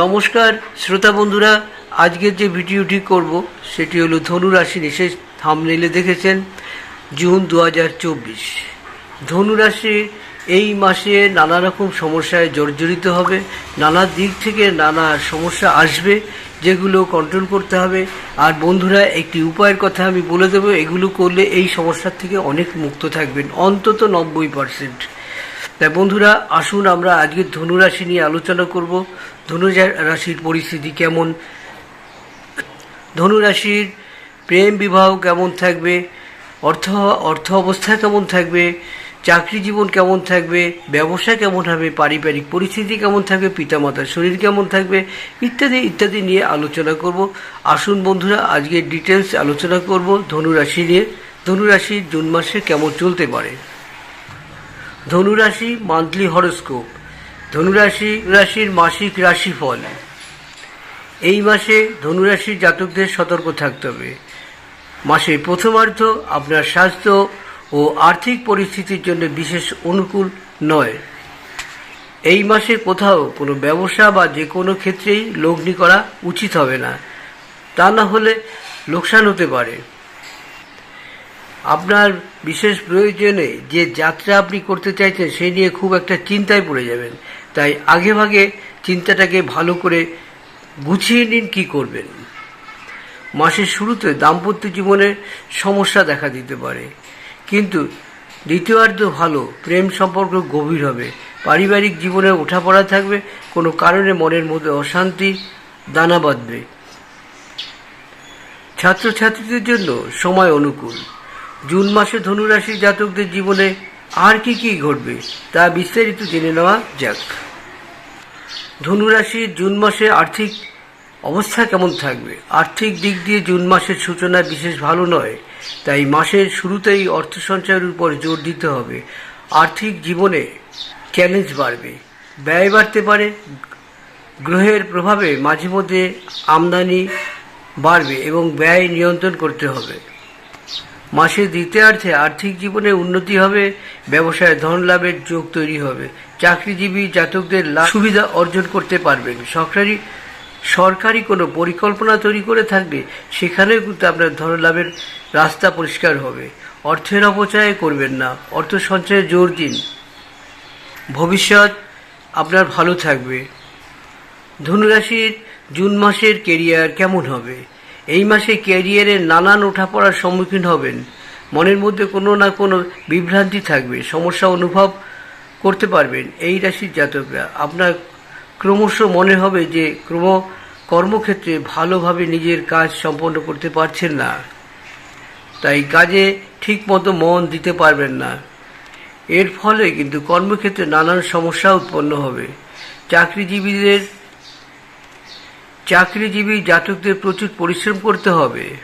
নমস্কার, শ্রোতা বন্ধুরা, আজকের যে ভিডিওটি করব, সেটি হলো ধনু রাশি নিশেষ থামনেলে দেখেছেন, জুন দু হাজার চব্বিশ। ধনু রাশি এই মাসে নানা রকম সমস্যায় জর্জরিত হবে। নানা দিক থেকে নানা সমস্যা আসবে যেগুলো কন্ট্রোল করতে হবে। আর বন্ধুরা, একটি উপায়ের কথা আমি বলে দেবো, এগুলো করলে এই সমস্যার থেকে অনেক মুক্ত থাকবেন, অন্তত নব্বই পার্সেন্ট তাই বন্ধুরা, আসুন আমরা আজকে ধনুরাশি নিয়ে আলোচনা করব। ধনু রাশির পরিস্থিতি কেমন? ধনুরাশির প্রেম বিবাহ কেমন থাকবে? অর্থ অর্থ অবস্থা কেমন থাকবে? চাকরি জীবন কেমন থাকবে, ব্যবসা কেমন হবে, পারিবারিক পরিস্থিতি কেমন থাকবে, পিতামাতার শরীর কেমন থাকবে, ইত্যাদি ইত্যাদি নিয়ে আলোচনা করব। আসুন বন্ধুরা, আজকে ডিটেলস আলোচনা করব ধনুরাশি নিয়ে। ধনুরাশি জুন মাসে কেমন চলতে পারে? ধনুরাশি মান্থলি হরোস্কোপ ধনুরাশি রাশির মাসিক রাশিফল। এই মাসে ধনুরাশির জাতকদের সতর্ক থাকতে হবে। মাসের প্রথমার্ধ, আপনার স্বাস্থ্য ও আর্থিক পরিস্থিতির জন্য বিশেষ অনুকূল নয়। এই মাসে কোথাও কোনো ব্যবসা বা যে কোনো ক্ষেত্রেই লগ্নি করা উচিত হবে না। তা না হলে লোকসান হতে পারে। আপনার বিশেষ প্রয়োজনে যে যাত্রা আপনি করতে চাইছেন সেই নিয়ে খুব একটা চিন্তায় পড়ে যাবেন। তাই আগে ভাগে চিন্তাটাকে ভালো করে গুছিয়ে নিন কি করবেন। মাসের শুরুতে দাম্পত্য জীবনে সমস্যা দেখা দিতে পারে। কিন্তু দ্বিতীয়ার্ধ ভালো, প্রেম সম্পর্ক গভীর হবে। পারিবারিক জীবনে ওঠাপড়া থাকবে, কোনো কারণে মনের মধ্যে অশান্তি, দানা বাঁধবে। ছাত্রছাত্রীদের জন্য সময় অনুকূল। জুন মাসে ধনুরাশি জাতকদের জীবনে আর কি কি ঘটবে, তা বিস্তারিত জেনে নেওয়া যাক। ধনুরাশির জুন মাসে আর্থিক অবস্থা কেমন থাকবে? আর্থিক দিক দিয়ে জুন মাসের সূচনা বিশেষ ভালো নয়, তাই মাসের শুরুতেই অর্থ সঞ্চয়ের উপর জোর দিতে হবে। আর্থিক জীবনে চ্যালেঞ্জ বাড়বে। ব্যয় বাড়তে পারে। গ্রহের প্রভাবে মাঝে মধ্যে আমদানি বাড়বে এবং ব্যয় নিয়ন্ত্রণ করতে হবে। মাসের দ্বিতীয়ার্ধে আর্থিক জীবনে উন্নতি হবে, ব্যবসায় ধন লাভের যোগ তৈরি হবে। চাকরিজীবী জাতকদের সুবিধা অর্জন করতে পারবেন। সরকারি সরকারি কোনো পরিকল্পনা তৈরি করে থাকলে সেখানেও কিন্তু আপনার ধন লাভের রাস্তা পরিষ্কার হবে। অর্থের অপচয় করবেন না। অর্থ সঞ্চয়ে জোর দিন। ভবিষ্যৎ আপনার ভালো থাকবে। ধনুরাশির জুন মাসের কেরিয়ার কেমন হবে? এই মাসে ক্যারিয়ারের নানান ওঠাপড়ার সম্মুখীন হবেন। মনের মধ্যে কোনো না কোনো বিভ্রান্তি থাকবে। সমস্যা অনুভব করতে পারবেন। এই রাশির জাতকরা। আপনার ক্রমশ মনে হবে যে ক্রম কর্মক্ষেত্রে ভালোভাবে নিজের কাজ সম্পন্ন করতে পারছেন না। তাই কাজে ঠিক মতো মন দিতে পারবেন না। এর ফলে কিন্তু কর্মক্ষেত্রে নানান সমস্যা উৎপন্ন হবে। চাকরিজীবীদের, চাকরিজীবী জাতকদের প্রচুর পরিশ্রম করতে হবে।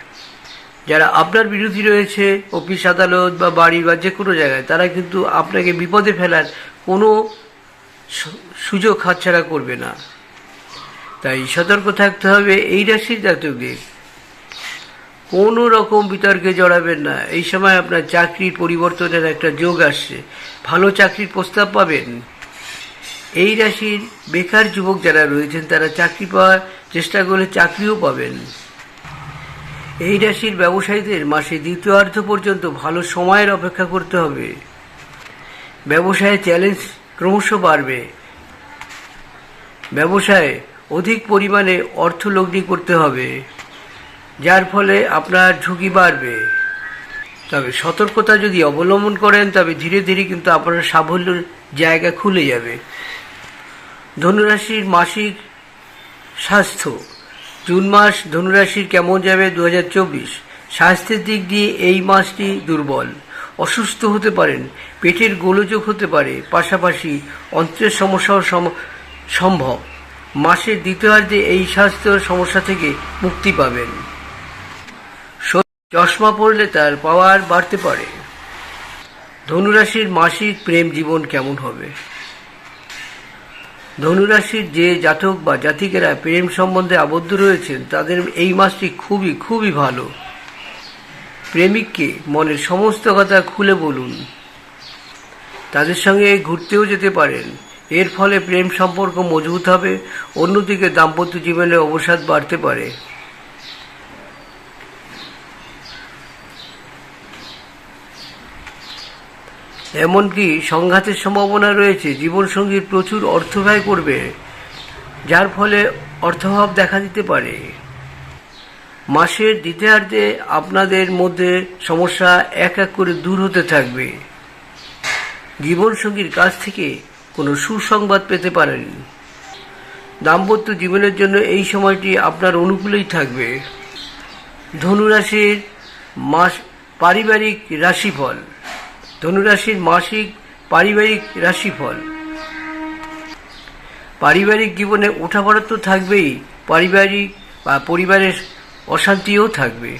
যারা আপনার বিরোধী রয়েছে, অফিস আদালত বা বাড়ি বা যে কোনো জায়গায়, তারা কিন্তু আপনাকে বিপদে ফেলার কোনো সুযোগ হাতছাড়া করবে না। তাই সতর্ক থাকতে হবে এই রাশির জাতকদের। কোনো রকম বিতর্কে জড়াবেন না। এই সময় আপনার চাকরির পরিবর্তনের একটা যোগ আসছে। ভালো চাকরির প্রস্তাব পাবেন। এই রাশির বেকার যুবক যারা রয়েছেন, তারা চাকরি পাওয়ার চেষ্টা করলে চাকরিও পাবেন। এই রাশির ব্যবসায়ীদের মাসে দ্বিতীয়ার্ধ পর্যন্ত ভালো সময়ের অপেক্ষা করতে হবে। ব্যবসায় চ্যালেঞ্জ ক্রমশ বাড়বে। ব্যবসায় অধিক পরিমাণে অর্থ লগ্নি করতে হবে, যার ফলে আপনার ঝুঁকি বাড়বে। তবে সতর্কতা যদি অবলম্বন করেন, তবে ধীরে ধীরে কিন্তু আপনার সাফল্যের জায়গা খুলে যাবে। ধনুরাশির মাসিক স্বাস্থ্য। জুন মাস ধনুরাশির কেমন যাবে? দু হাজার চব্বিশ। স্বাস্থ্যের দিক দিয়ে এই মাসটি দুর্বল। অসুস্থ হতে পারেন, পেটের গোলযোগ হতে পারে, পাশাপাশি অন্ত্রের সমস্যাও সম্ভব। মাসের দ্বিতীয়ার্ধে এই স্বাস্থ্য সমস্যা থেকে মুক্তি পাবেন। চশমা পড়লে তার পাওয়ার বাড়তে পারে। ধনুরাশির মাসিক প্রেম জীবন কেমন হবে? ধনুরাশির যে জাতক বা জাতিকেরা প্রেম সম্বন্ধে আবদ্ধ রয়েছেন, তাদের এই মাসটি খুবই খুবই ভালো। প্রেমিককে মনের সমস্ত কথা খুলে বলুন। তাদের সঙ্গে ঘুরতেও যেতে পারেন। এর ফলে প্রেম সম্পর্ক মজবুত হবে, অন্যদিকে দাম্পত্য জীবনে অবসাদ বাড়তে পারে। এমনকি সংঘাতের সম্ভাবনা রয়েছে, জীবনসঙ্গীর প্রচুর অর্থ ব্যয় করবে, যার ফলে অর্থাভাব দেখা দিতে পারে। মাসের দ্বিতীয়ার্ধে আপনাদের মধ্যে সমস্যা এক এক করে দূর হতে থাকবে। জীবনসঙ্গীর কাছ থেকে কোনো সুসংবাদ পেতে পারেন। দাম্পত্য জীবনের জন্য এই সময়টি আপনার অনুকূলেই থাকবে। ধনুরাশির মাস পারিবারিক রাশিফল। ধনুরাশির মাসিক পারিবারিক রাশিফল। পারিবারিক জীবনে ওঠাপড়া তো থাকবেই। পারিবারিক বা পরিবারের অশান্তিও থাকবে।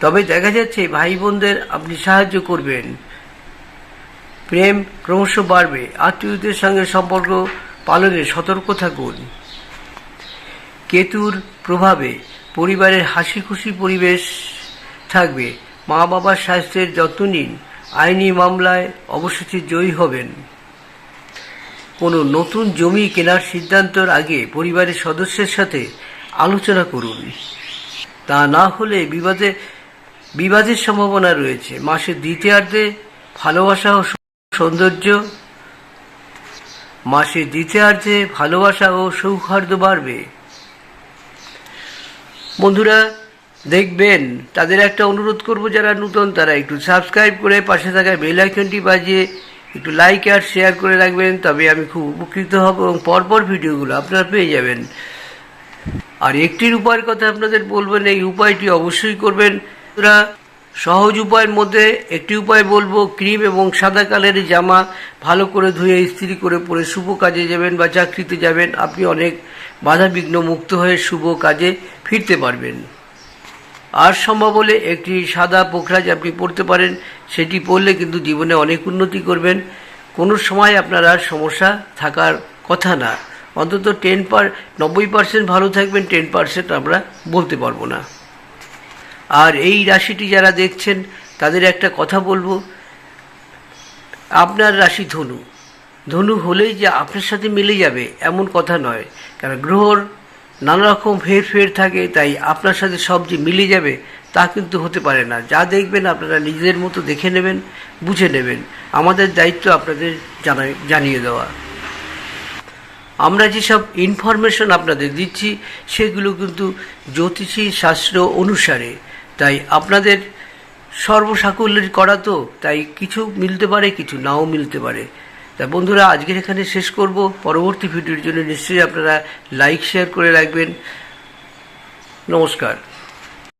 তবে দেখা যাচ্ছে, ভাই বোনদের আপনি সাহায্য করবেন। প্রেম ক্রমশ বাড়বে। আত্মীয়দের সঙ্গে সম্পর্ক পালনে সতর্ক থাকুন। কেতুর প্রভাবে পরিবারের হাসি খুশি পরিবেশ থাকবে। মা বাবার স্বাস্থ্যের যত্ন নিন। আইনি মামলায় অবশেষে জয়ী হবেন। কোনো নতুন জমি কেনার সিদ্ধান্তর আগে পরিবারের সদস্যের সাথে আলোচনা করুন। তা না হলে বিবাদে, বিবাদের সম্ভাবনা রয়েছে। মাসের দ্বিতীয়ার্ধে ভালোবাসা ও সৌন্দর্য মাসের দ্বিতীয়ার্ধে ভালোবাসা ও সৌহার্দ্য বাড়বে। বন্ধুরা, দেখবেন, তাদের একটা অনুরোধ করব যারা নতুন, তারা একটু সাবস্ক্রাইব করে পাশে থাকা বেল আইকনটি বাজিয়ে একটু লাইক আর শেয়ার করে রাখবেন, তবে আমি খুব উপকৃত হব এবং পরপর ভিডিওগুলো আপনারা পেয়ে যাবেন। আর একটির উপায়ের কথা আপনাদের বলবেন এই উপায়টি অবশ্যই করবেন। সহজ উপায়ের মধ্যে একটি উপায় বলব, ক্রিম এবং সাদা কালারের জামা ভালো করে ধুয়ে ইস্ত্রি করে পরে শুভ কাজে যাবেন বা চাকরিতে যাবেন, আপনি অনেক বাধা বিঘ্ন মুক্ত হয়ে শুভ কাজে ফিরতে পারবেন। আর সম্ভব হলে একটি সাদা পোখরাজ আপনি পড়তে পারেন, সেটি পড়লে কিন্তু জীবনে অনেক উন্নতি করবেন। কোনো সময় আপনার আর সমস্যা থাকার কথা না। অন্তত টেন পার, নব্বই পার্সেন্ট ভালো থাকবেন টেন পার্সেন্ট আমরা বলতে পারব না। আর এই রাশিটি যারা দেখছেন, তাদের একটা কথা বলব। আপনার রাশি ধনু। ধনু হলেই যে আপনার সাথে মিলে যাবে, এমন কথা নয়। কারণ গ্রহর নানা রকম ফের ফের থাকে, তাই আপনার সাথে সব যে মিলে যাবে তা কিন্তু হতে পারে না। যা দেখবেন আপনারা নিজেদের মতো দেখে নেবেন, বুঝে নেবেন। আমাদের দায়িত্ব আপনাদের জানিয়ে দেওয়া। আমরা যেসব ইনফরমেশন আপনাদের দিচ্ছি, সেগুলো কিন্তু জ্যোতিষী শাস্ত্র অনুসারে। তাই আপনাদের সর্বসাকুল্যের করা তো, তাই কিছু মিলতে পারে, কিছু নাও মিলতে পারে। তা বন্ধুরা, আজকের এখানে শেষ করব। পরবর্তী ভিডিওর জন্য নিশ্চয়ই আপনারা লাইক শেয়ার করে রাখবেন। নমস্কার।